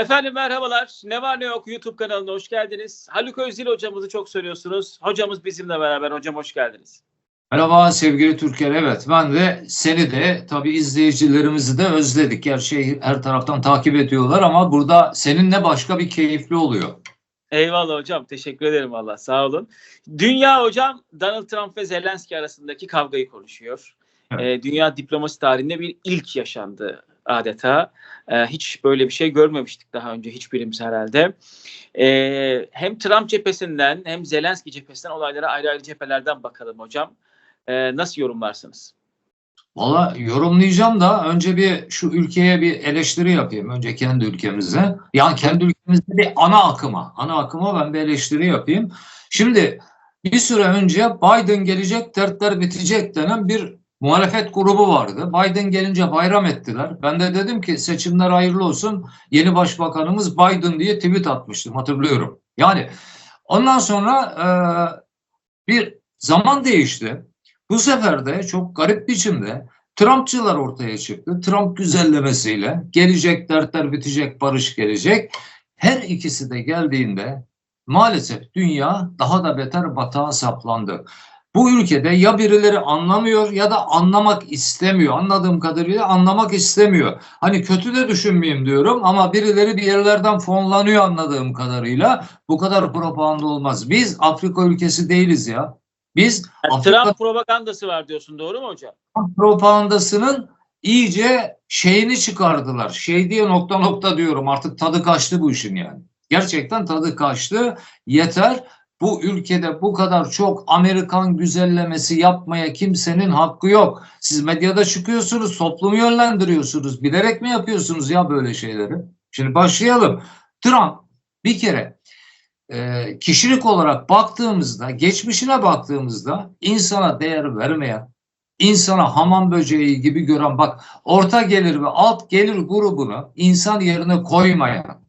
Efendim merhabalar. Ne var ne yok YouTube kanalına hoş geldiniz. Haluk Özdil hocamızı çok soruyorsunuz. Hocamız bizimle beraber. Hocam hoş geldiniz. Merhaba sevgili Türker. Evet ben de seni de tabii izleyicilerimizi de özledik. Her şeyi her taraftan takip ediyorlar ama burada seninle başka bir keyifli oluyor. Eyvallah hocam. Teşekkür ederim valla. Sağ olun. Dünya hocam Donald Trump ve Zelenski arasındaki kavgayı konuşuyor. Evet. Ee, dünya diplomasi tarihinde bir ilk yaşandı adeta. Ee, hiç böyle bir şey görmemiştik daha önce hiçbirimiz herhalde. Ee, hem Trump cephesinden hem Zelenski cephesinden olaylara ayrı ayrı cephelerden bakalım hocam. Ee, nasıl yorumlarsınız? Valla yorumlayacağım da önce bir şu ülkeye bir eleştiri yapayım. Önce kendi ülkemize. Yani kendi ülkemizde bir ana akıma. Ana akıma ben bir eleştiri yapayım. Şimdi bir süre önce Biden gelecek dertler bitecek denen bir muhalefet grubu vardı. Biden gelince bayram ettiler. Ben de dedim ki seçimler hayırlı olsun. Yeni başbakanımız Biden diye tweet atmıştım hatırlıyorum. Yani ondan sonra e, bir zaman değişti. Bu sefer de çok garip biçimde Trumpçılar ortaya çıktı. Trump güzellemesiyle gelecek dertler bitecek, barış gelecek. Her ikisi de geldiğinde maalesef dünya daha da beter batağa saplandı. Bu ülkede ya birileri anlamıyor ya da anlamak istemiyor. Anladığım kadarıyla anlamak istemiyor. Hani kötü de düşünmeyeyim diyorum ama birileri bir yerlerden fonlanıyor anladığım kadarıyla. Bu kadar propaganda olmaz. Biz Afrika ülkesi değiliz ya. Biz Yani Afrika Trump propagandası var diyorsun doğru mu hocam? propagandasının iyice şeyini çıkardılar. Şey diye nokta nokta diyorum artık tadı kaçtı bu işin yani. Gerçekten tadı kaçtı. Yeter. Bu ülkede bu kadar çok Amerikan güzellemesi yapmaya kimsenin hakkı yok. Siz medyada çıkıyorsunuz, toplumu yönlendiriyorsunuz. Bilerek mi yapıyorsunuz ya böyle şeyleri? Şimdi başlayalım. Trump bir kere e, kişilik olarak baktığımızda, geçmişine baktığımızda insana değer vermeyen, insana hamam böceği gibi gören bak orta gelir ve alt gelir grubunu insan yerine koymayan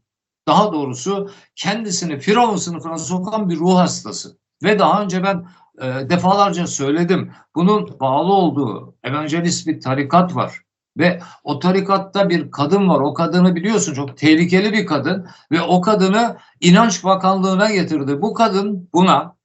daha doğrusu kendisini firavun sınıfına sokan bir ruh hastası. Ve daha önce ben e, defalarca söyledim. Bunun bağlı olduğu evangelist bir tarikat var. Ve o tarikatta bir kadın var. O kadını biliyorsun çok tehlikeli bir kadın. Ve o kadını inanç bakanlığına getirdi. Bu kadın buna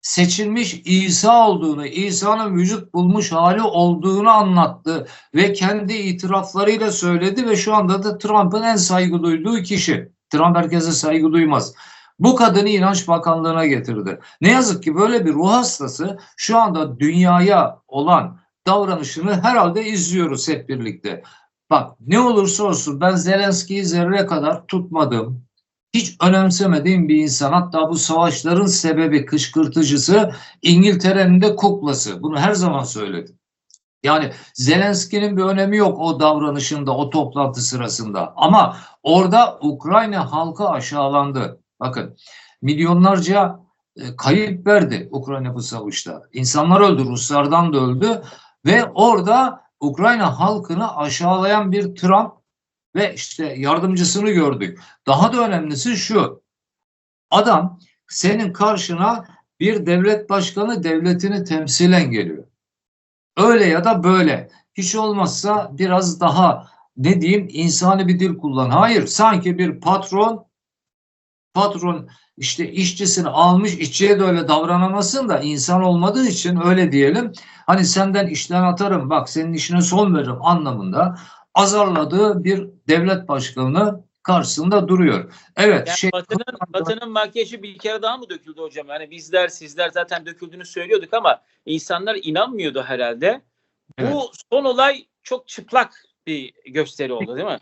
seçilmiş İsa olduğunu, İsa'nın vücut bulmuş hali olduğunu anlattı ve kendi itiraflarıyla söyledi ve şu anda da Trump'ın en saygı duyduğu kişi. Trump herkese saygı duymaz. Bu kadını inanç bakanlığına getirdi. Ne yazık ki böyle bir ruh hastası şu anda dünyaya olan davranışını herhalde izliyoruz hep birlikte. Bak ne olursa olsun ben Zelenski'yi zerre kadar tutmadım hiç önemsemediğim bir insan. Hatta bu savaşların sebebi kışkırtıcısı İngiltere'nin de kuklası. Bunu her zaman söyledim. Yani Zelenski'nin bir önemi yok o davranışında, o toplantı sırasında. Ama orada Ukrayna halkı aşağılandı. Bakın milyonlarca e, kayıp verdi Ukrayna bu savaşta. İnsanlar öldü, Ruslardan da öldü ve orada Ukrayna halkını aşağılayan bir Trump ve işte yardımcısını gördük. Daha da önemlisi şu. Adam senin karşına bir devlet başkanı devletini temsilen geliyor. Öyle ya da böyle. Hiç olmazsa biraz daha ne diyeyim insani bir dil kullan. Hayır sanki bir patron patron işte işçisini almış işçiye de öyle davranamasın da insan olmadığı için öyle diyelim. Hani senden işten atarım bak senin işine son veririm anlamında azarladığı bir devlet başkanı karşısında duruyor. Evet Yani şey Batı'nın, Batı'nın makyajı bir kere daha mı döküldü hocam? Yani bizler sizler zaten döküldüğünü söylüyorduk ama insanlar inanmıyordu herhalde. Evet. Bu son olay çok çıplak bir gösteri oldu değil mi?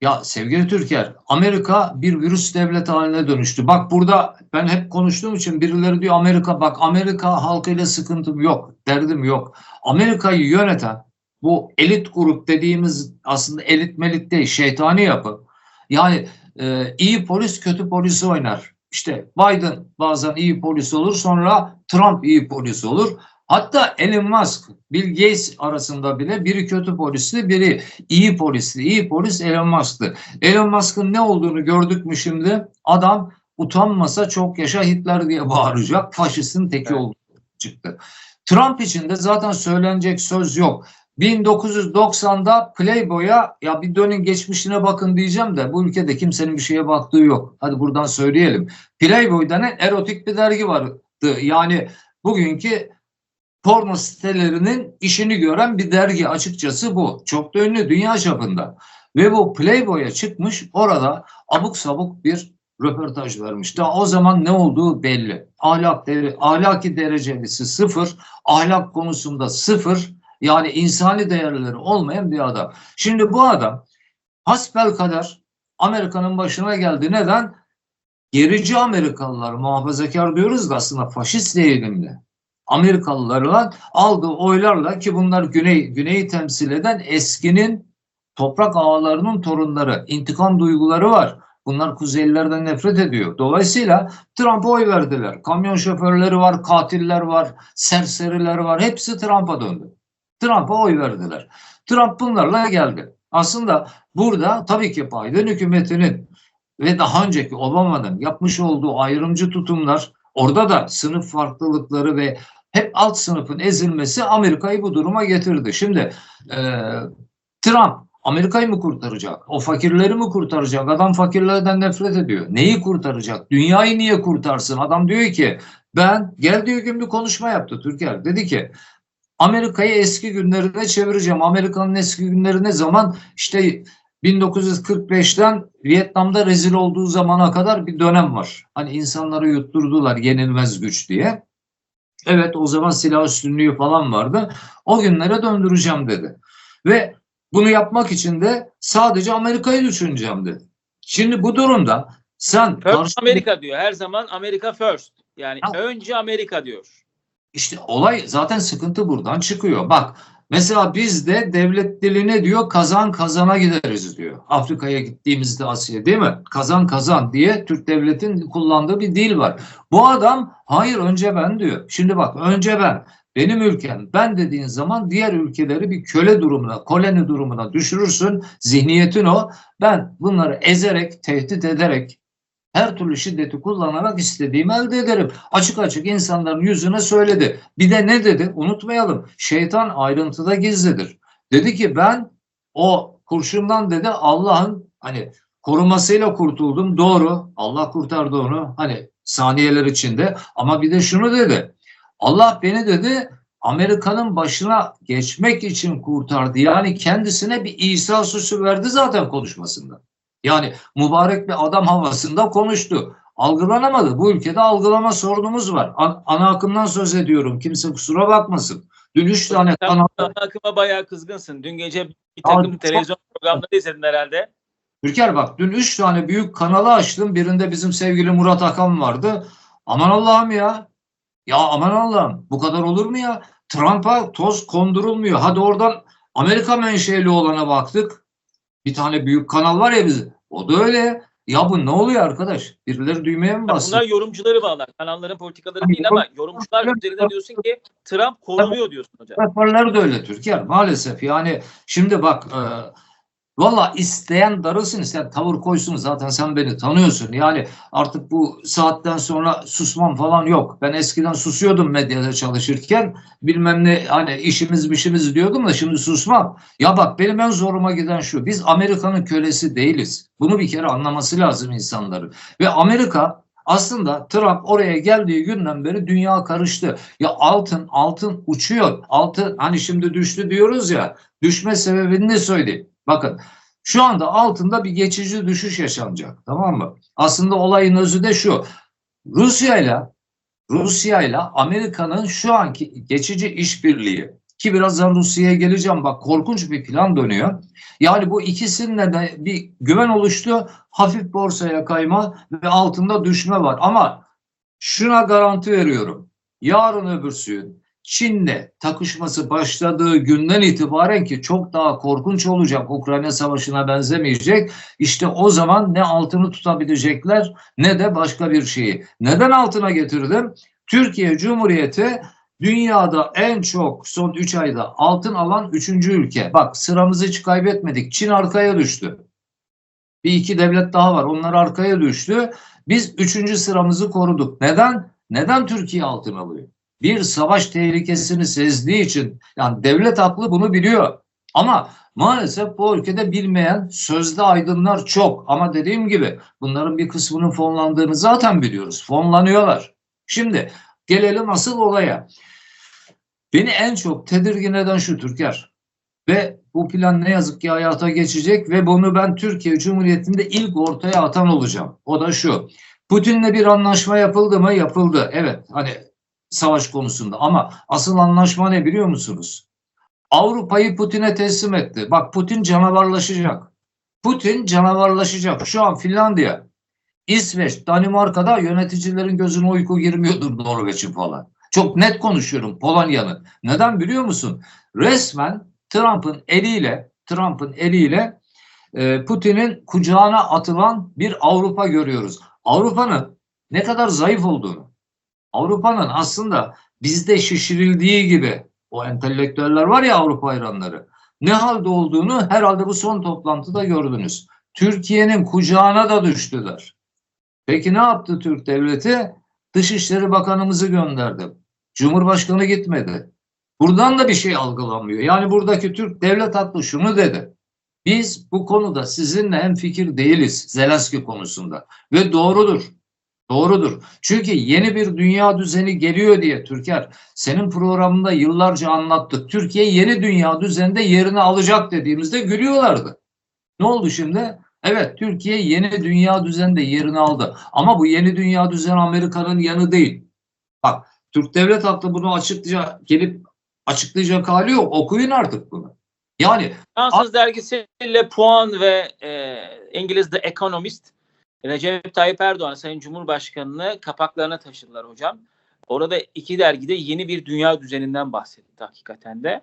Ya sevgili Türker, Amerika bir virüs devleti haline dönüştü. Bak burada ben hep konuştuğum için birileri diyor Amerika bak Amerika halkıyla sıkıntım yok, derdim yok. Amerika'yı yöneten bu elit grup dediğimiz aslında elit melit değil, şeytani yapı. Yani e, iyi polis kötü polisi oynar. İşte Biden bazen iyi polis olur sonra Trump iyi polis olur. Hatta Elon Musk, Bill Gates arasında bile biri kötü polisli, biri iyi polisli. İyi polis Elon Musk'tı. Elon Musk'ın ne olduğunu gördük mü şimdi? Adam utanmasa çok yaşa Hitler diye bağıracak. Faşistin teki Evet. olduğu çıktı. Trump için de zaten söylenecek söz yok. 1990'da Playboy'a ya bir dönün geçmişine bakın diyeceğim de bu ülkede kimsenin bir şeye baktığı yok. Hadi buradan söyleyelim. Playboy denen erotik bir dergi vardı. Yani bugünkü porno sitelerinin işini gören bir dergi açıkçası bu. Çok da ünlü dünya çapında. Ve bu Playboy'a çıkmış orada abuk sabuk bir röportaj vermiş. Daha o zaman ne olduğu belli. Ahlak dere, ahlaki derecesi sıfır, ahlak konusunda sıfır. Yani insani değerleri olmayan bir adam. Şimdi bu adam hasbel kadar Amerika'nın başına geldi. Neden? Gerici Amerikalılar muhafazakar diyoruz da aslında faşist eğilimli. Amerikalılarla aldığı oylarla ki bunlar Güney Güney'i temsil eden eskinin toprak ağalarının torunları, intikam duyguları var. Bunlar Kuzeylilerden nefret ediyor. Dolayısıyla Trump'a oy verdiler. Kamyon şoförleri var, katiller var, serseriler var. Hepsi Trump'a döndü. Trump'a oy verdiler. Trump bunlarla geldi. Aslında burada tabii ki Biden hükümetinin ve daha önceki Obama'nın yapmış olduğu ayrımcı tutumlar orada da sınıf farklılıkları ve hep alt sınıfın ezilmesi Amerika'yı bu duruma getirdi. Şimdi e, Trump Amerika'yı mı kurtaracak? O fakirleri mi kurtaracak? Adam fakirlerden nefret ediyor. Neyi kurtaracak? Dünyayı niye kurtarsın? Adam diyor ki ben geldiği gün bir konuşma yaptı Türkiye. Dedi ki Amerika'yı eski günlerine çevireceğim. Amerika'nın eski günleri ne zaman? İşte 1945'ten Vietnam'da rezil olduğu zamana kadar bir dönem var. Hani insanları yutturdular yenilmez güç diye. Evet o zaman silah üstünlüğü falan vardı. O günlere döndüreceğim dedi. Ve bunu yapmak için de sadece Amerika'yı düşüneceğim dedi. Şimdi bu durumda sen First karşı- Amerika diyor. Her zaman Amerika first. Yani Ha. önce Amerika diyor. İşte olay zaten sıkıntı buradan çıkıyor. Bak mesela bizde devlet dili ne diyor? Kazan kazana gideriz diyor. Afrika'ya gittiğimizde Asya değil mi? Kazan kazan diye Türk devletin kullandığı bir dil var. Bu adam hayır önce ben diyor. Şimdi bak önce ben. Benim ülkem ben dediğin zaman diğer ülkeleri bir köle durumuna, koloni durumuna düşürürsün. Zihniyetin o. Ben bunları ezerek, tehdit ederek, her türlü şiddeti kullanarak istediğimi elde ederim. Açık açık insanların yüzüne söyledi. Bir de ne dedi? Unutmayalım. Şeytan ayrıntıda gizlidir. Dedi ki ben o kurşundan dedi Allah'ın hani korumasıyla kurtuldum. Doğru. Allah kurtardı onu. Hani saniyeler içinde. Ama bir de şunu dedi. Allah beni dedi Amerika'nın başına geçmek için kurtardı. Yani kendisine bir İsa süsü verdi zaten konuşmasında. Yani mübarek bir adam havasında konuştu. Algılanamadı. Bu ülkede algılama sorunumuz var. An- ana akımdan söz ediyorum. Kimse kusura bakmasın. Dün üç tane kanal ana akıma bayağı kızgınsın. Dün gece bir takım Abi, televizyon programları izledin herhalde. Türker bak dün üç tane büyük kanalı açtım. Birinde bizim sevgili Murat Akan vardı. Aman Allah'ım ya. Ya aman Allah'ım bu kadar olur mu ya? Trump'a toz kondurulmuyor. Hadi oradan Amerika menşeli olana baktık. Bir tane büyük kanal var ya bizim. O da öyle. Ya bu ne oluyor arkadaş? Birileri düğmeye mi bastı? bunlar yorumcuları bağlar. Kanalların politikaları değil ama yorumcular üzerinde diyorsun ki Trump korunuyor diyorsun hocam. Raporları da öyle Türker maalesef yani şimdi bak e, valla isteyen darılsın isteyen tavır koysun zaten sen beni tanıyorsun yani artık bu saatten sonra susmam falan yok ben eskiden susuyordum medyada çalışırken bilmem ne hani işimiz işimiz diyordum da şimdi susmam ya bak benim en zoruma giden şu biz Amerika'nın kölesi değiliz bunu bir kere anlaması lazım insanların ve Amerika aslında Trump oraya geldiği günden beri dünya karıştı. Ya altın altın uçuyor. Altın hani şimdi düştü diyoruz ya. Düşme sebebini ne söyleyeyim? Bakın şu anda altında bir geçici düşüş yaşanacak. Tamam mı? Aslında olayın özü de şu. Rusya ile Rusya ile Amerika'nın şu anki geçici işbirliği ki birazdan Rusya'ya geleceğim bak korkunç bir plan dönüyor. Yani bu ikisinin de bir güven oluştu. Hafif borsaya kayma ve altında düşme var. Ama şuna garanti veriyorum. Yarın öbürsü Çin'le takışması başladığı günden itibaren ki çok daha korkunç olacak. Ukrayna Savaşı'na benzemeyecek. İşte o zaman ne altını tutabilecekler ne de başka bir şeyi. Neden altına getirdim? Türkiye Cumhuriyeti dünyada en çok son 3 ayda altın alan 3. ülke. Bak sıramızı hiç kaybetmedik. Çin arkaya düştü. Bir iki devlet daha var. Onlar arkaya düştü. Biz 3. sıramızı koruduk. Neden? Neden Türkiye altın alıyor? Bir savaş tehlikesini sezdiği için yani devlet aklı bunu biliyor. Ama maalesef bu ülkede bilmeyen sözde aydınlar çok. Ama dediğim gibi bunların bir kısmının fonlandığını zaten biliyoruz. Fonlanıyorlar. Şimdi gelelim asıl olaya. Beni en çok tedirgin eden şu Türker. Ve bu plan ne yazık ki hayata geçecek ve bunu ben Türkiye Cumhuriyeti'nde ilk ortaya atan olacağım. O da şu. Putin'le bir anlaşma yapıldı mı? Yapıldı. Evet. Hani savaş konusunda ama asıl anlaşma ne biliyor musunuz? Avrupa'yı Putin'e teslim etti. Bak Putin canavarlaşacak. Putin canavarlaşacak. Şu an Finlandiya, İsveç, Danimarka'da yöneticilerin gözüne uyku girmiyordur Norveç'in falan. Çok net konuşuyorum Polonya'nın. Neden biliyor musun? Resmen Trump'ın eliyle Trump'ın eliyle e, Putin'in kucağına atılan bir Avrupa görüyoruz. Avrupa'nın ne kadar zayıf olduğunu, Avrupa'nın aslında bizde şişirildiği gibi o entelektüeller var ya Avrupa hayranları ne halde olduğunu herhalde bu son toplantıda gördünüz. Türkiye'nin kucağına da düştüler. Peki ne yaptı Türk devleti? Dışişleri Bakanımızı gönderdi. Cumhurbaşkanı gitmedi. Buradan da bir şey algılanmıyor. Yani buradaki Türk devlet aklı şunu dedi. Biz bu konuda sizinle hem fikir değiliz Zelenski konusunda. Ve doğrudur. Doğrudur. Çünkü yeni bir dünya düzeni geliyor diye Türker senin programında yıllarca anlattık. Türkiye yeni dünya düzeninde yerini alacak dediğimizde gülüyorlardı. Ne oldu şimdi? Evet Türkiye yeni dünya düzeninde yerini aldı. Ama bu yeni dünya düzeni Amerika'nın yanı değil. Bak Türk devlet aklı bunu açıklayacak, gelip açıklayacak hali yok. Okuyun artık bunu. Yani Fransız dergisi Le Point ve e, İngiliz The Economist Recep Tayyip Erdoğan Sayın Cumhurbaşkanı'nı kapaklarına taşıdılar hocam. Orada iki dergide yeni bir dünya düzeninden bahsetti hakikaten de.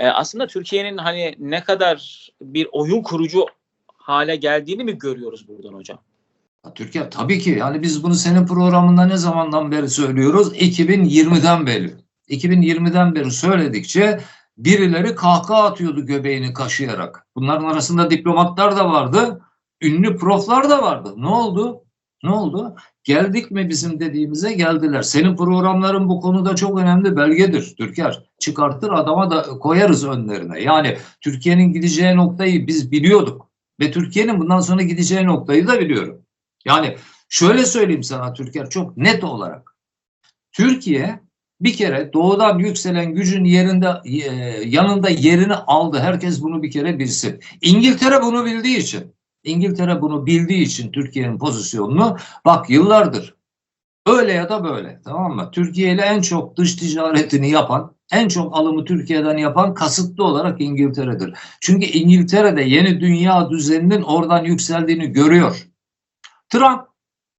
E, aslında Türkiye'nin hani ne kadar bir oyun kurucu hale geldiğini mi görüyoruz buradan hocam? Türkiye tabii ki yani biz bunu senin programında ne zamandan beri söylüyoruz? 2020'den beri. 2020'den beri söyledikçe birileri kahkaha atıyordu göbeğini kaşıyarak. Bunların arasında diplomatlar da vardı. Ünlü proflar da vardı. Ne oldu? Ne oldu? Geldik mi bizim dediğimize geldiler. Senin programların bu konuda çok önemli belgedir Türker. Çıkartır adama da koyarız önlerine. Yani Türkiye'nin gideceği noktayı biz biliyorduk. Ve Türkiye'nin bundan sonra gideceği noktayı da biliyorum. Yani şöyle söyleyeyim sana Türker çok net olarak. Türkiye bir kere doğudan yükselen gücün yerinde e, yanında yerini aldı. Herkes bunu bir kere bilsin. İngiltere bunu bildiği için, İngiltere bunu bildiği için Türkiye'nin pozisyonunu bak yıllardır öyle ya da böyle tamam mı? Türkiye ile en çok dış ticaretini yapan, en çok alımı Türkiye'den yapan kasıtlı olarak İngiltere'dir. Çünkü İngiltere'de yeni dünya düzeninin oradan yükseldiğini görüyor. Trump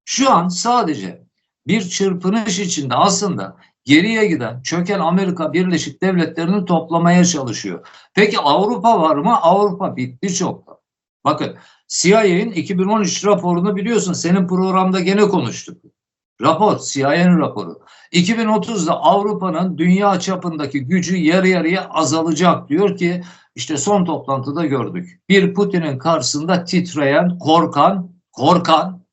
şu an sadece bir çırpınış içinde aslında geriye giden çöken Amerika Birleşik Devletleri'ni toplamaya çalışıyor. Peki Avrupa var mı? Avrupa bitti çoktan. Bakın CIA'nin 2013 raporunu biliyorsun senin programda gene konuştuk. Rapor, CIA'nin raporu. 2030'da Avrupa'nın dünya çapındaki gücü yarı yarıya azalacak diyor ki işte son toplantıda gördük. Bir Putin'in karşısında titreyen, korkan, korkan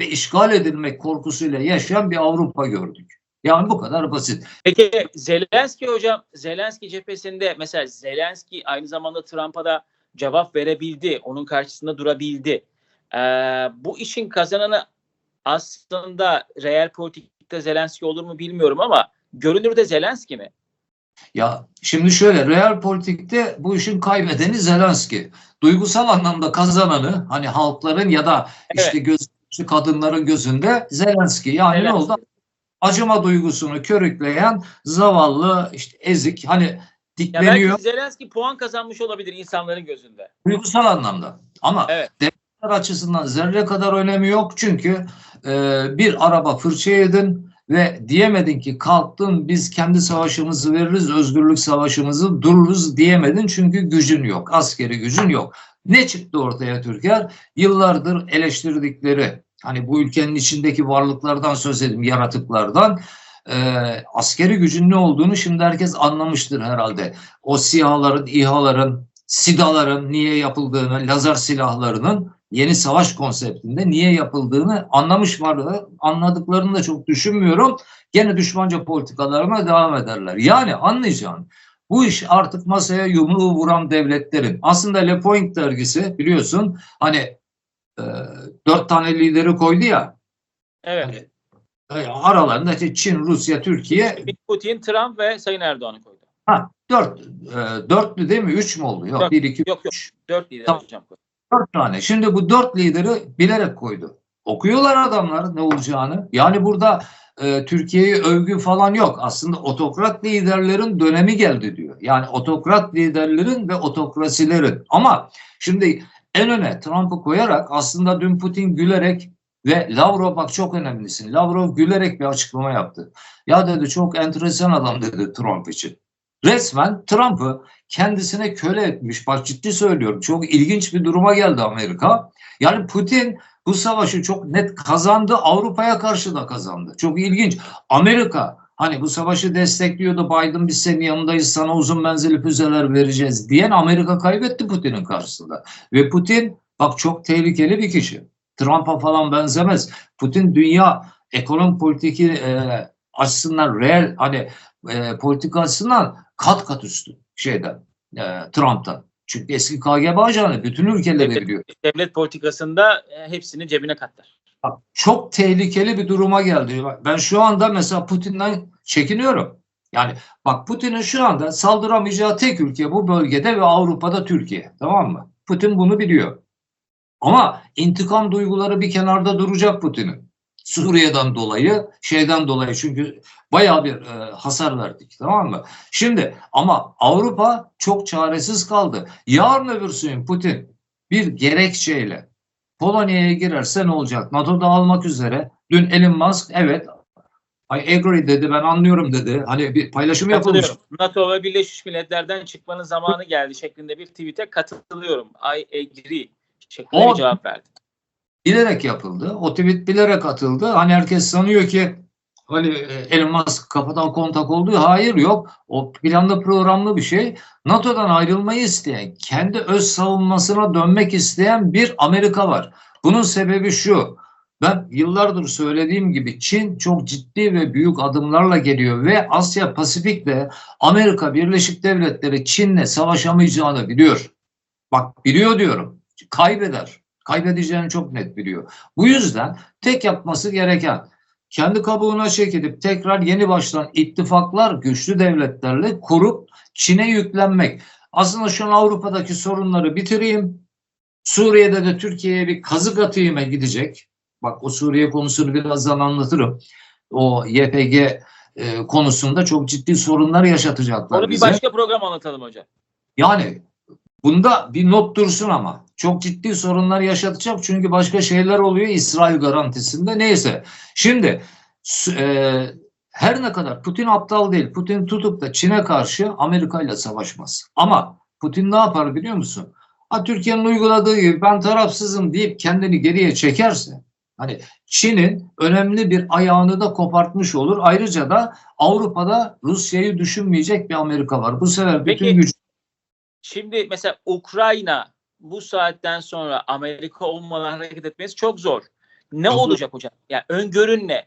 ve işgal edilmek korkusuyla yaşayan bir Avrupa gördük. Yani bu kadar basit. Peki Zelenski hocam, Zelenski cephesinde mesela Zelenski aynı zamanda Trump'a da cevap verebildi. Onun karşısında durabildi. Ee, bu işin kazananı aslında real politikte Zelenski olur mu bilmiyorum ama görünürde Zelenski mi? Ya şimdi şöyle real politikte bu işin kaybedeni Zelenski. Duygusal anlamda kazananı hani halkların ya da işte göz kadınların gözünde Zelenski. Yani Zelenski. ne oldu? Acıma duygusunu körükleyen zavallı işte ezik hani Ya dikleniyor belki Zelenski puan kazanmış olabilir insanların gözünde. duygusal anlamda. Ama Evet. devletler açısından zerre kadar önemi yok çünkü e, bir araba fırça yedin ve diyemedin ki kalktın biz kendi savaşımızı veririz, özgürlük savaşımızı dururuz diyemedin çünkü gücün yok, askeri gücün yok. Ne çıktı ortaya Türker? Yıllardır eleştirdikleri, hani bu ülkenin içindeki varlıklardan söz edeyim, yaratıklardan, e, askeri gücün ne olduğunu şimdi herkes anlamıştır herhalde. O SİHA'ların, İHA'ların, SİDA'ların niye yapıldığını, lazer silahlarının yeni savaş konseptinde niye yapıldığını anlamış varlar. Anladıklarını da çok düşünmüyorum. Gene düşmanca politikalarına devam ederler. Yani anlayacağın bu iş artık masaya yumruğu vuran devletlerin. Aslında Le Point dergisi biliyorsun hani e, dört tane lideri koydu ya. Evet. Hani, aralarında işte Çin, Rusya, Türkiye Putin, Trump ve Sayın Erdoğan'ı koydu. ha, dört, e, dörtlü değil mi? Üç mü oldu? Yok, Dört. bir, iki, Yok yok. üç. Dört lider Tamam. hocam koydu. Dört tane. Şimdi bu dört lideri bilerek koydu. Okuyorlar adamlar ne olacağını. Yani burada e, Türkiye'yi övgü falan yok. Aslında otokrat liderlerin dönemi geldi diyor. Yani otokrat liderlerin ve otokrasilerin. Ama şimdi en öne Trump'ı koyarak aslında dün Putin gülerek ve Lavrov bak çok önemlisin. Lavrov gülerek bir açıklama yaptı. Ya dedi çok enteresan adam dedi Trump için. Resmen Trump'ı kendisine köle etmiş. Bak ciddi söylüyorum. Çok ilginç bir duruma geldi Amerika. Yani Putin bu savaşı çok net kazandı. Avrupa'ya karşı da kazandı. Çok ilginç. Amerika hani bu savaşı destekliyordu. Biden biz senin yanındayız sana uzun menzilli füzeler vereceğiz diyen Amerika kaybetti Putin'in karşısında. Ve Putin bak çok tehlikeli bir kişi. Trump'a falan benzemez. Putin dünya ekonomi politiki e, açısından reel hani e, politika açısından kat kat üstü şeyden e, Trump'tan. Çünkü eski KGB ajanı bütün ülkeleri Evet. biliyor. Devlet politikasında e, hepsini cebine katlar. Çok tehlikeli bir duruma geldi. Ben şu anda mesela Putin'den çekiniyorum. Yani bak Putin'in şu anda saldıramayacağı tek ülke bu bölgede ve Avrupa'da Türkiye. Tamam mı? Putin bunu biliyor. Ama intikam duyguları bir kenarda duracak Putin'in. Suriye'den dolayı, şeyden dolayı çünkü bayağı bir e, hasar verdik tamam mı? Şimdi ama Avrupa çok çaresiz kaldı. Yarın öbürsü gün Putin bir gerekçeyle Polonya'ya girerse ne olacak? NATO'da almak üzere. Dün Elon Musk evet I agree dedi ben anlıyorum dedi. Hani bir paylaşım yapılmış. NATO ve Birleşmiş Milletler'den çıkmanın zamanı geldi şeklinde bir tweet'e katılıyorum. I agree şeklinde O- cevap verdi. bilerek yapıldı. O tweet bilerek atıldı. Hani herkes sanıyor ki hani e, Elon Musk kafadan kontak oldu. Hayır yok. O planlı programlı bir şey. NATO'dan ayrılmayı isteyen, kendi öz savunmasına dönmek isteyen bir Amerika var. Bunun sebebi şu. Ben yıllardır söylediğim gibi Çin çok ciddi ve büyük adımlarla geliyor ve Asya Pasifik'te Amerika Birleşik Devletleri Çin'le savaşamayacağını biliyor. Bak biliyor diyorum. Kaybeder kaybedeceğini çok net biliyor. Bu yüzden tek yapması gereken kendi kabuğuna çekilip tekrar yeni baştan ittifaklar güçlü devletlerle kurup Çin'e yüklenmek. Aslında şu an Avrupa'daki sorunları bitireyim. Suriye'de de Türkiye'ye bir kazık atayım'a gidecek. Bak o Suriye konusunu birazdan anlatırım. O YPG e, konusunda çok ciddi sorunlar yaşatacaklar Onu bir bize. başka program anlatalım hocam. Yani bunda bir not dursun ama. Çok ciddi sorunlar yaşatacak çünkü başka şeyler oluyor İsrail garantisinde. Neyse. Şimdi e, her ne kadar Putin aptal değil. Putin tutup da Çin'e karşı Amerika ile savaşmaz. Ama Putin ne yapar biliyor musun? Ha, Türkiye'nin uyguladığı gibi ben tarafsızım deyip kendini geriye çekerse hani Çin'in önemli bir ayağını da kopartmış olur. Ayrıca da Avrupa'da Rusya'yı düşünmeyecek bir Amerika var. Bu sefer bütün Peki, güç Şimdi mesela Ukrayna bu saatten sonra Amerika olmadan hareket etmesi çok zor. Ne zor. olacak hocam? Yani öngörün ne?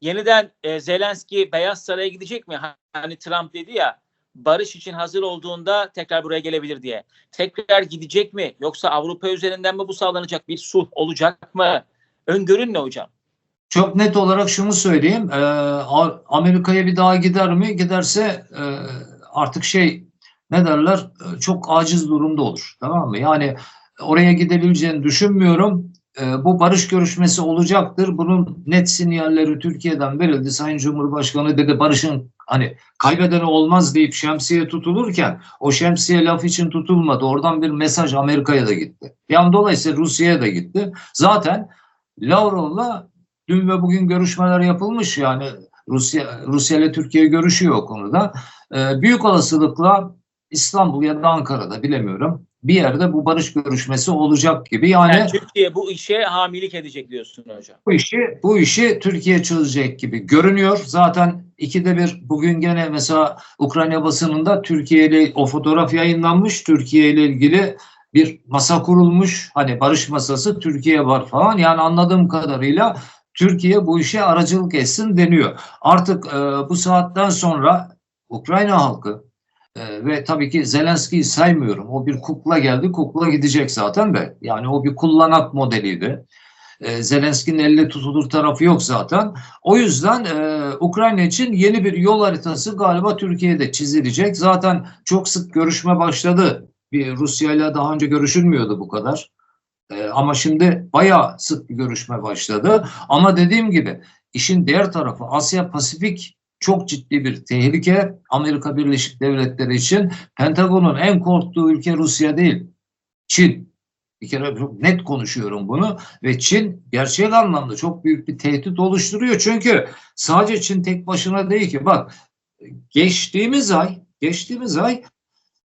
Yeniden e, Zelenski Beyaz Saray'a gidecek mi? Hani Trump dedi ya barış için hazır olduğunda tekrar buraya gelebilir diye. Tekrar gidecek mi? Yoksa Avrupa üzerinden mi bu sağlanacak? Bir sulh olacak mı? Öngörün ne hocam? Çok net olarak şunu söyleyeyim. A- Amerika'ya bir daha gider mi? Giderse e, artık şey ne derler? E, Çok aciz durumda olur. Tamam mı? Yani oraya gidebileceğini düşünmüyorum. E, bu barış görüşmesi olacaktır. Bunun net sinyalleri Türkiye'den verildi. Sayın Cumhurbaşkanı dedi barışın hani kaybedeni olmaz deyip şemsiye tutulurken o şemsiye laf için tutulmadı. Oradan bir mesaj Amerika'ya da gitti. Yani dolayısıyla Rusya'ya da gitti. Zaten Lavrov'la dün ve bugün görüşmeler yapılmış yani Rusya Rusya ile Türkiye görüşüyor o konuda. Ee, büyük olasılıkla İstanbul ya da Ankara'da bilemiyorum. Bir yerde bu barış görüşmesi olacak gibi. Yani, Yani Türkiye bu işe hamilik edecek diyorsun hocam. bu işi bu işi Türkiye çözecek gibi görünüyor. Zaten ikide bir bugün gene mesela Ukrayna basınında Türkiye ile o fotoğraf yayınlanmış. Türkiye ile ilgili bir masa kurulmuş. Hani barış masası Türkiye var falan. Yani anladığım kadarıyla Türkiye bu işe aracılık etsin deniyor. Artık e, bu saatten sonra Ukrayna halkı e, ve tabii ki Zelenski'yi saymıyorum. O bir kukla geldi, kukla gidecek zaten de. Yani o bir kullanak modeliydi. E, Zelenski'nin elle tutulur tarafı yok zaten. O yüzden e, Ukrayna için yeni bir yol haritası galiba Türkiye'de çizilecek. Zaten çok sık görüşme başladı. Bir Rusya ile daha önce görüşülmüyordu bu kadar. E, ama şimdi bayağı sık bir görüşme başladı. Ama dediğim gibi işin diğer tarafı Asya Pasifik çok ciddi bir tehlike. Amerika Birleşik Devletleri için Pentagon'un en korktuğu ülke Rusya değil. Çin. Bir kere çok net konuşuyorum bunu ve Çin gerçek anlamda çok büyük bir tehdit oluşturuyor. Çünkü sadece Çin tek başına değil ki bak geçtiğimiz ay geçtiğimiz ay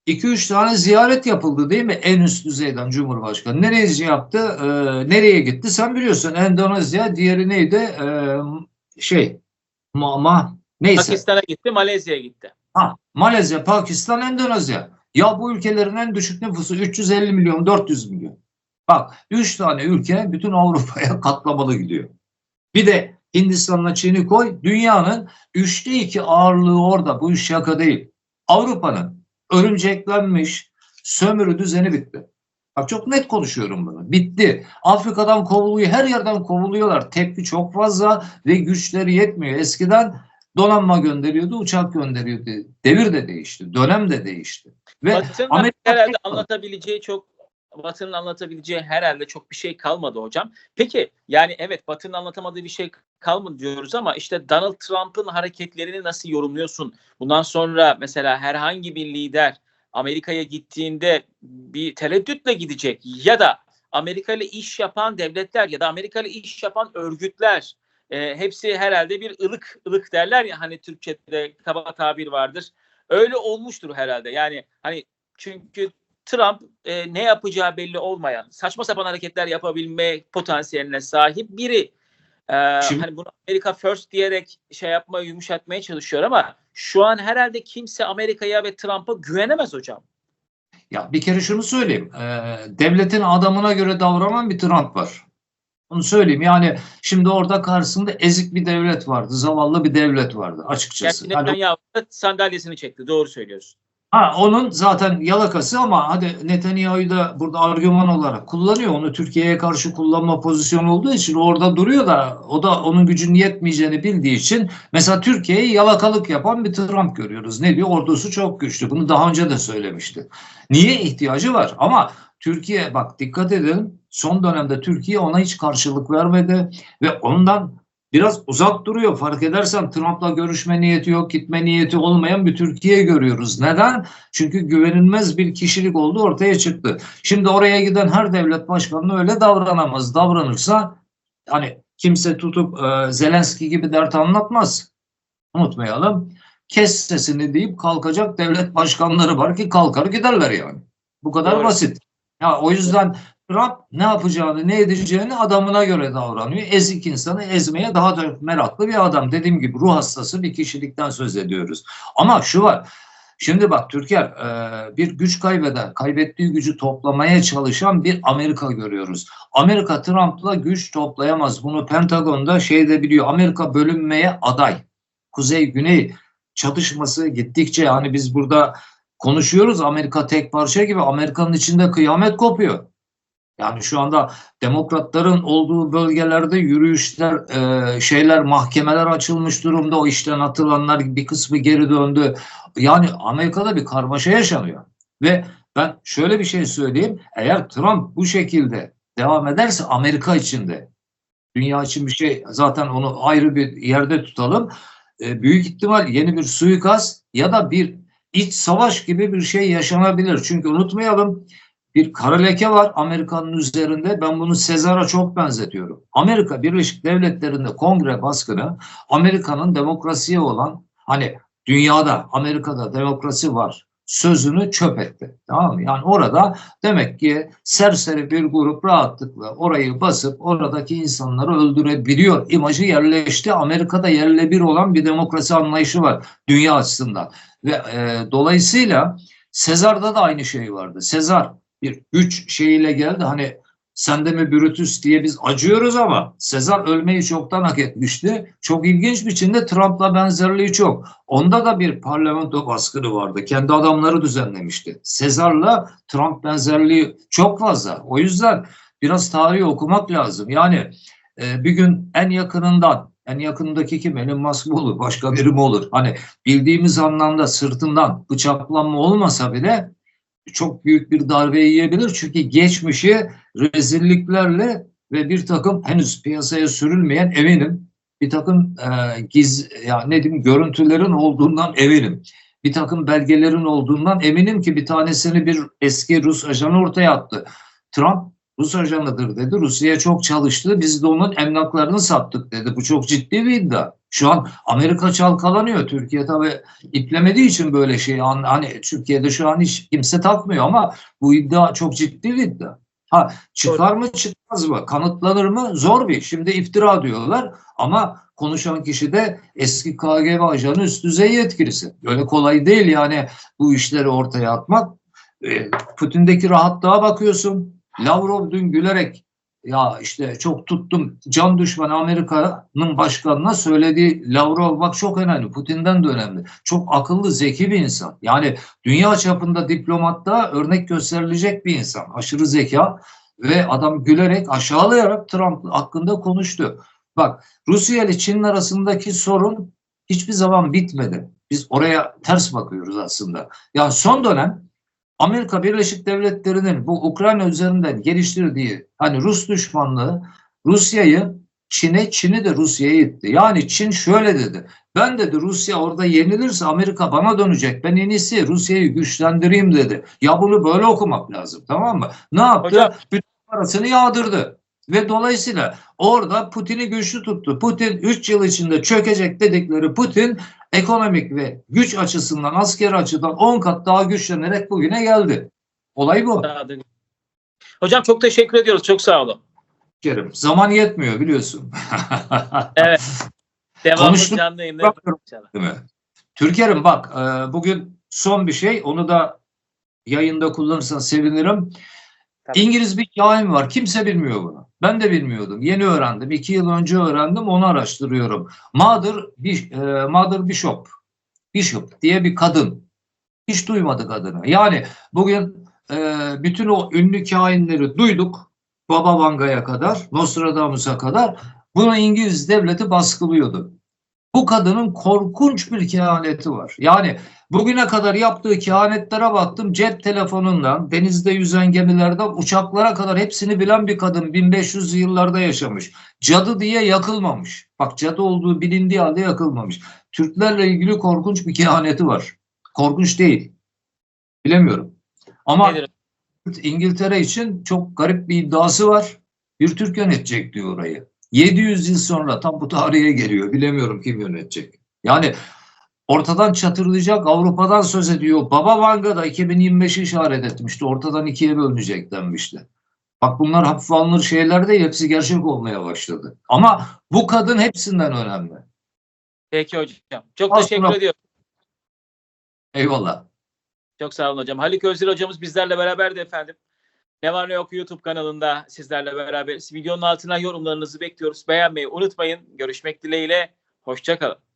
2-3 tane ziyaret yapıldı değil mi en üst düzeyden Cumhurbaşkanı. Nereye yaptı? Ee, nereye gitti? Sen biliyorsun Endonezya, diğeri neydi? Ee, şey ama neyse. Pakistan'a gitti, Malezya'ya gitti. Ha, Malezya, Pakistan, Endonezya. Ya bu ülkelerin en düşük nüfusu 350 milyon, 400 milyon. Bak 3 tane ülke bütün Avrupa'ya katlamalı gidiyor. Bir de Hindistan'la Çin'i koy. Dünyanın üçte iki ağırlığı orada. Bu iş şaka değil. Avrupa'nın örümceklenmiş sömürü düzeni bitti. Bak çok net konuşuyorum bunu. Bitti. Afrika'dan kovuluyor. Her yerden kovuluyorlar. Tepki çok fazla ve güçleri yetmiyor. Eskiden donanma gönderiyordu, uçak gönderiyordu. Devir de değişti. Dönem de değişti. Ve Batı'nın Amerika herhalde anlatabileceği çok Batı'nın anlatabileceği herhalde çok bir şey kalmadı hocam. Peki yani evet Batı'nın anlatamadığı bir şey kalmadı diyoruz ama işte Donald Trump'ın hareketlerini nasıl yorumluyorsun? Bundan sonra mesela herhangi bir lider Amerika'ya gittiğinde bir tereddütle gidecek ya da Amerika ile iş yapan devletler ya da Amerika ile iş yapan örgütler e, hepsi herhalde bir ılık ılık derler ya hani Türkçe'de kaba tabir vardır. Öyle olmuştur herhalde. Yani hani çünkü Trump e, ne yapacağı belli olmayan, saçma sapan hareketler yapabilme potansiyeline sahip biri. E, Şimdi- hani bunu Amerika First diyerek şey yapmaya, yumuşatmaya çalışıyor ama şu an herhalde kimse Amerika'ya ve Trump'a güvenemez hocam. Ya bir kere şunu söyleyeyim. Ee, devletin adamına göre davranan bir Trump var. Onu söyleyeyim. Yani şimdi orada karşısında ezik bir devlet vardı. Zavallı bir devlet vardı açıkçası. Yani- Netanyahu da sandalyesini çekti. Doğru söylüyorsun. ha, onun zaten yalakası ama hadi Netanyahu'yu da burada argüman olarak kullanıyor. Onu Türkiye'ye karşı kullanma pozisyonu olduğu için orada duruyor da o da onun gücünün yetmeyeceğini bildiği için mesela Türkiye'yi yalakalık yapan bir Trump görüyoruz. Ne diyor? Ordusu çok güçlü. Bunu daha önce de söylemişti. Niye ihtiyacı var? Ama Türkiye bak dikkat edin son dönemde Türkiye ona hiç karşılık vermedi ve ondan biraz uzak duruyor. Fark edersen Trump'la görüşme niyeti yok, gitme niyeti olmayan bir Türkiye görüyoruz. Neden? Çünkü güvenilmez bir kişilik oldu ortaya çıktı. Şimdi oraya giden her devlet başkanı öyle davranamaz. Davranırsa hani kimse tutup e, Zelenski gibi dert anlatmaz. Unutmayalım. Kes sesini deyip kalkacak devlet başkanları var ki kalkar giderler yani. Bu kadar Doğru. basit. Ya o yüzden Trump ne yapacağını, ne edeceğini adamına göre davranıyor. Ezik insanı ezmeye daha da meraklı bir adam. Dediğim gibi ruh hastası bir kişilikten söz ediyoruz. Ama şu var. Şimdi bak Türker e, bir güç kaybeden, kaybettiği gücü toplamaya çalışan bir Amerika görüyoruz. Amerika Trump'la güç toplayamaz. Bunu Pentagon'da şeyde biliyor. Amerika bölünmeye aday. Kuzey Güney çatışması gittikçe hani biz burada konuşuyoruz Amerika tek parça gibi Amerika'nın içinde kıyamet kopuyor. Yani şu anda demokratların olduğu bölgelerde yürüyüşler, e, şeyler, mahkemeler açılmış durumda. O işten atılanlar bir kısmı geri döndü. Yani Amerika'da bir karmaşa yaşanıyor. Ve ben şöyle bir şey söyleyeyim. Eğer Trump bu şekilde devam ederse Amerika içinde, dünya için bir şey zaten onu ayrı bir yerde tutalım. E, büyük ihtimal yeni bir suikast ya da bir iç savaş gibi bir şey yaşanabilir. Çünkü unutmayalım bir kara leke var Amerika'nın üzerinde. Ben bunu Sezar'a çok benzetiyorum. Amerika Birleşik Devletleri'nde kongre baskını Amerika'nın demokrasiye olan hani dünyada Amerika'da demokrasi var sözünü çöp etti. Tamam mı? Yani orada demek ki serseri bir grup rahatlıkla orayı basıp oradaki insanları öldürebiliyor. İmajı yerleşti. Amerika'da yerle bir olan bir demokrasi anlayışı var dünya açısından. Ve e, dolayısıyla Sezar'da da aynı şey vardı. Sezar bir güç şeyiyle geldi. Hani sende mi Brutus diye biz acıyoruz ama Sezar ölmeyi çoktan hak etmişti. Çok ilginç biçimde Trump'la benzerliği çok. Onda da bir parlamento baskını vardı. Kendi adamları düzenlemişti. Sezar'la Trump benzerliği çok fazla. O yüzden biraz tarihi okumak lazım. Yani e, bir gün en yakınından, en yakındaki kim? Elon Musk mı olur? Başka biri mi olur? Hani bildiğimiz anlamda sırtından bıçaklanma olmasa bile çok büyük bir darbe yiyebilir. Çünkü geçmişi rezilliklerle ve bir takım henüz piyasaya sürülmeyen eminim bir takım e, giz ya ne diyeyim görüntülerin olduğundan eminim. Bir takım belgelerin olduğundan eminim ki bir tanesini bir eski Rus ajanı ortaya attı. Trump Rus ajanıdır dedi. Rusya'ya çok çalıştı. Biz de onun emlaklarını sattık dedi. Bu çok ciddi bir iddia. Şu an Amerika çalkalanıyor. Türkiye tabii iplemediği için böyle şey an- hani Türkiye'de şu an hiç kimse takmıyor ama bu iddia çok ciddi bir iddia. Ha çıkar mı çıkmaz mı? Kanıtlanır mı? Zor bir. Şimdi iftira diyorlar ama konuşan kişi de eski KGB ajanı üst düzey yetkilisi. Öyle kolay değil yani bu işleri ortaya atmak. E, Putin'deki rahatlığa bakıyorsun. Lavrov dün gülerek ya işte çok tuttum can düşmanı Amerika'nın başkanına söylediği Lavrov bak çok önemli Putin'den de önemli. Çok akıllı zeki bir insan. Yani dünya çapında diplomatta örnek gösterilecek bir insan. Aşırı zeka ve adam gülerek aşağılayarak Trump hakkında konuştu. Bak Rusya ile Çin arasındaki sorun hiçbir zaman bitmedi. Biz oraya ters bakıyoruz aslında. Ya son dönem Amerika Birleşik Devletleri'nin bu Ukrayna üzerinden geliştirdiği hani Rus düşmanlığı Rusya'yı Çin'e, Çin'i de Rusya'ya itti. Yani Çin şöyle dedi. Ben dedi Rusya orada yenilirse Amerika bana dönecek. Ben en iyisi Rusya'yı güçlendireyim dedi. Ya bunu böyle okumak lazım tamam mı? Ne yaptı? Hocam- Bütün parasını yağdırdı. Ve dolayısıyla orada Putin'i güçlü tuttu. Putin 3 yıl içinde çökecek dedikleri Putin ekonomik ve güç açısından asker açıdan 10 kat daha güçlenerek bugüne geldi. Olay bu. Hocam çok teşekkür ediyoruz. Çok sağ olun. Kerim. Zaman yetmiyor biliyorsun. Devamlı Konuştuk. canlı yayında. Değil mi? Türker'im bak e, bugün son bir şey onu da yayında kullanırsan sevinirim. Tabii. İngiliz bir kain var. Kimse bilmiyor bunu. Ben de bilmiyordum. Yeni öğrendim. İki yıl önce öğrendim. Onu araştırıyorum. Mother, e, Mother Bishop. Bishop diye bir kadın. Hiç duymadık adını. Yani bugün e, bütün o ünlü kainleri duyduk. Baba Vanga'ya kadar, Nostradamus'a kadar. Bunu İngiliz devleti baskılıyordu. Bu kadının korkunç bir kehaneti var. Yani bugüne kadar yaptığı kehanetlere baktım. Cep telefonundan, denizde yüzen gemilerden uçaklara kadar hepsini bilen bir kadın. 1500 yıllarda yaşamış. Cadı diye yakılmamış. Bak cadı olduğu bilindiği halde yakılmamış. Türklerle ilgili korkunç bir kehaneti var. Korkunç değil. Bilemiyorum. Ama Nedir? İngiltere için çok garip bir iddiası var. Bir Türk yönetecek diyor orayı. 700 yıl sonra tam bu tarihe geliyor. Bilemiyorum kim yönetecek. Yani ortadan çatırlayacak Avrupa'dan söz ediyor. Baba Vanga da 2025'i işaret etmişti. Ortadan ikiye bölünecek denmişti. Bak bunlar hafife alınır şeyler değil. Hepsi gerçek olmaya başladı. Ama bu kadın hepsinden önemli. Peki hocam. Çok Aslında- teşekkür ediyorum. Eyvallah. Çok sağ olun hocam. Haluk Özil hocamız bizlerle beraberdi efendim. Ne var ne yok YouTube kanalında sizlerle beraber. Videonun altına yorumlarınızı bekliyoruz. Beğenmeyi unutmayın. Görüşmek dileğiyle. Hoşçakalın.